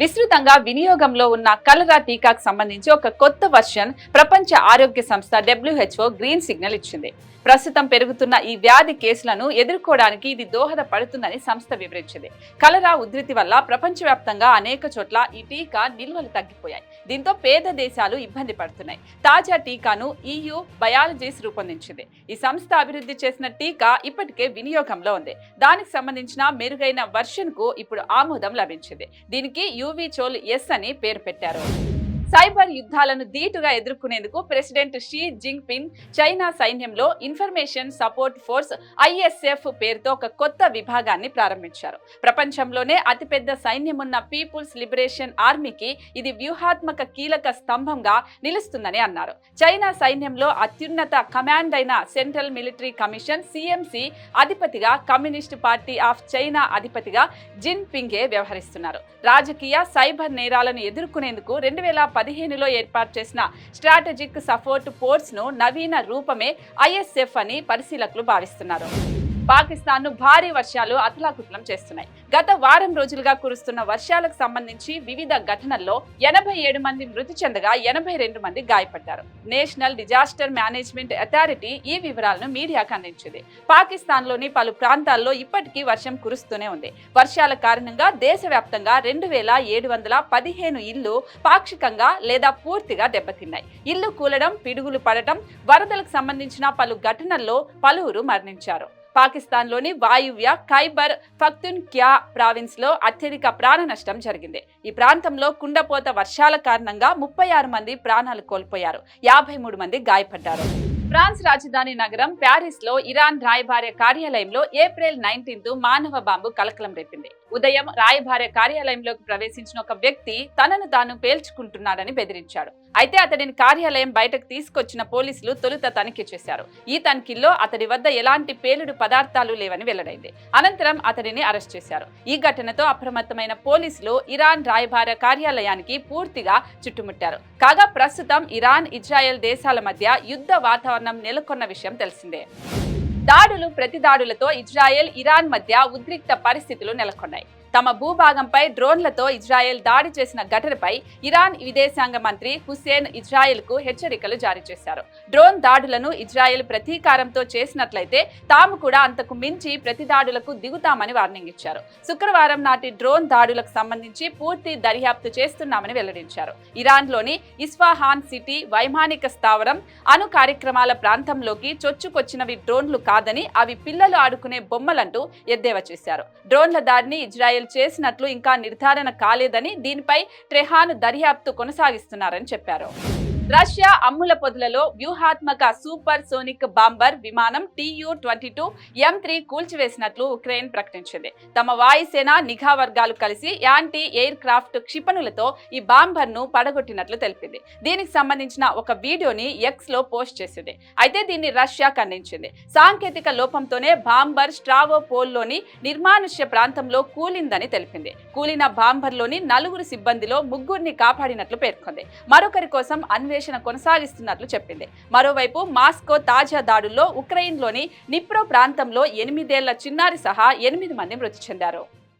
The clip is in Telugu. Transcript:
విస్తృతంగా వినియోగంలో ఉన్న కలరా టీకాకు సంబంధించి ఒక కొత్త వర్షన్ ప్రపంచ ఆరోగ్య సంస్థ డబ్ల్యూహెచ్ఓ గ్రీన్ సిగ్నల్ ఇచ్చింది. ప్రస్తుతం పెరుగుతున్న ఈ వ్యాధి కేసులను ఎదుర్కోవడానికి ఇది దోహదపడుతుందని సంస్థ వివరించింది. కలరా ఉధృతి వల్ల ప్రపంచవ్యాప్తంగా అనేక చోట్ల ఈ టీకా నిల్వలు తగ్గిపోయాయి. దీంతో పేద దేశాలు ఇబ్బంది పడుతున్నాయి. తాజా టీకాను ఈయు బయాలజీస్ రూపొందించింది. ఈ సంస్థ అభివృద్ధి చేసిన టీకా ఇప్పటికే వినియోగంలో ఉంది. దానికి సంబంధించిన మెరుగైన వర్షన్కు ఇప్పుడు ఆమోదం లభించింది. దీనికి యూవీ చోల్ ఎస్ అని పేరు పెట్టారు. సైబర్ యుద్ధాలను ధీటుగా ఎదుర్కొనేందుకు president Xi Jinping China సైన్యంలో ఇన్ఫర్మేషన్ సపోర్ట్ ఫోర్స్ ఐఎస్ఎఫ్ పేరుతో ఒక కొత్త విభాగాన్ని ప్రారంభించారు. ప్రపంచంలోనే అతిపెద్ద సైన్యం ఉన్న పీపుల్స్ లిబరేషన్ ఆర్మీకి ఇది వ్యూహాత్మక కీలక స్తంభంగా నిలుస్తుందని అన్నారు. చైనా సైన్యంలో అత్యున్నత కమాండ్ అయిన సెంట్రల్ మిలిటరీ కమిషన్ సిఎంసి అధిపతిగా కమ్యూనిస్ట్ పార్టీ ఆఫ్ చైనా అధిపతిగా జిన్ పింగే వ్యవహరిస్తున్నారు. రాజకీయ సైబర్ నేరాలను ఎదుర్కొనేందుకు రెండు వేల పదిహేనులో ఏర్పాటు చేసిన స్ట్రాటజిక్ సపోర్ట్ ఫోర్స్ను నవీన రూపమే ఐఎస్ఎఫ్ అని పరిశీలకులు భావిస్తున్నారు. పాకిస్తాన్ను భారీ వర్షాలు అతలాకుతలం చేస్తున్నాయి. గత వారం రోజులుగా కురుస్తున్న వర్షాలకు సంబంధించి వివిధ ఘటనల్లో ఎనభై ఏడు మంది మృతి చెందగా ఎనభై రెండు మంది గాయపడ్డారు. నేషనల్ డిజాస్టర్ మేనేజ్మెంట్ అథారిటీ ఈ వివరాలను మీడియాకు అందించింది. పాకిస్తాన్లోని పలు ప్రాంతాల్లో ఇప్పటికీ వర్షం కురుస్తూనే ఉంది. వర్షాల కారణంగా దేశవ్యాప్తంగా రెండు వేల ఏడు వందల పదిహేను ఇళ్ళు పాక్షికంగా లేదా పూర్తిగా దెబ్బతిన్నాయి. ఇల్లు కూలడం పిడుగులు పడటం వరదలకు సంబంధించిన పలు ఘటనల్లో పలువురు మరణించారు. పాకిస్తాన్లోని వాయువ్య ఖైబర్ ఫక్తున్ క్యా ప్రావిన్స్లో అత్యధిక ప్రాణ నష్టం జరిగింది. ఈ ప్రాంతంలో కుండపోత వర్షాల కారణంగా ముప్పై ఆరు మంది ప్రాణాలు కోల్పోయారు. యాభై మూడు మంది గాయపడ్డారు. ఫ్రాన్స్ రాజధాని నగరం ప్యారిస్లో ఇరాన్ రాయబార్య కార్యాలయంలో ఏప్రిల్ నైన్టీన్త్ మానవ బాంబు కలకలం రేపింది. ఉదయం రాయబార్య కార్యాలయంలోకి ప్రవేశించిన ఒక వ్యక్తి తనను తాను పేల్చుకుంటున్నాడని బెదిరించాడు. అయితే అతడిని కార్యాలయం బయటకు తీసుకొచ్చిన పోలీసులు తొలుత తనిఖీ చేశారు. ఈ తనిఖీల్లో అతడి వద్ద ఎలాంటి పేలుడు పదార్థాలు లేవని వెల్లడైంది. అనంతరం అతడిని అరెస్ట్ చేశారు. ఈ ఘటనతో అప్రమత్తమైన పోలీసులు ఇరాన్ రాయభార కార్యాలయానికి పూర్తిగా చుట్టుముట్టారు. కాగా ప్రస్తుతం ఇరాన్ ఇజ్రాయెల్ దేశాల మధ్య యుద్ధ వాతావరణం నెలకొన్న విషయం తెలిసిందే. దాడులు ప్రతి దాడులతో ఇజ్రాయెల్ ఇరాన్ మధ్య ఉద్రిక్త పరిస్థితులు నెలకొన్నాయి. తమ భూభాగంపై డ్రోన్లతో ఇజ్రాయెల్ దాడి చేసిన ఘటనపై ఇరాన్ విదేశాంగ మంత్రి హుసేన్ ఇజ్రాయెల్కు హెచ్చరికలు జారీ చేశారు. డ్రోన్ దాడులను ఇజ్రాయెల్ ప్రతీకారంతో చేసినట్లయితే తాము కూడా అంతకు మించి ప్రతి దాడులకు దిగుతామని వార్నింగ్ ఇచ్చారు. శుక్రవారం నాటి డ్రోన్ దాడులకు సంబంధించి పూర్తి దర్యాప్తు చేస్తున్నామని వెల్లడించారు. ఇరాన్లోని ఇస్ఫాహాన్ సిటీ వైమానిక స్థావరం అణు కార్యక్రమాల ప్రాంతంలోకి చొచ్చుకొచ్చినవి డ్రోన్లు కాదని అవి పిల్లలు ఆడుకునే బొమ్మలంటూ ఎద్దేవా చేశారు. డ్రోన్ల దాడిని ఇజ్రాయెల్ చేసినట్లు ఇంకా నిర్ధారణ కాలేదని దీనిపై ట్రెహాన్ దర్యాప్తు కొనసాగిస్తున్నారని చెప్పారు. రష్యా అమ్ముల పొదులలో వ్యూహాత్మక సూపర్ సోనిక్ బాంబర్ విమానం TU twenty two M three కూల్చివేసినట్లు Ukraine ప్రకటించింది. తమ వాయుసేన నిఘా వర్గాలు కలిసి యాంటీ ఎయిర్ క్రాఫ్ట్ క్షిపణులతో ఈ బాంబర్ను పడగొట్టినట్లు తెలిపింది. దీనికి సంబంధించిన ఒక వీడియోని ఎక్స్లో పోస్ట్ చేసింది. అయితే దీన్ని రష్యా ఖండించింది. సాంకేతిక లోపంతోనే బాంబర్ స్ట్రావో పోల్లోని నిర్మానుష్య ప్రాంతంలో కూలిందని తెలిపింది. కూలిన బాంబర్లోని నలుగురు సిబ్బందిలో ముగ్గురిని కాపాడినట్లు పేర్కొంది. మరొకరి కోసం అన్వేషణ కొనసాగిస్తున్నట్లు చెప్పింది. మరోవైపు మాస్కో తాజా దాడుల్లో ఉక్రెయిన్లోని నిప్రో ప్రాంతంలో ఎనిమిదేళ్ళ చిన్నారి సహా ఎనిమిది మంది మృతి చెందారు.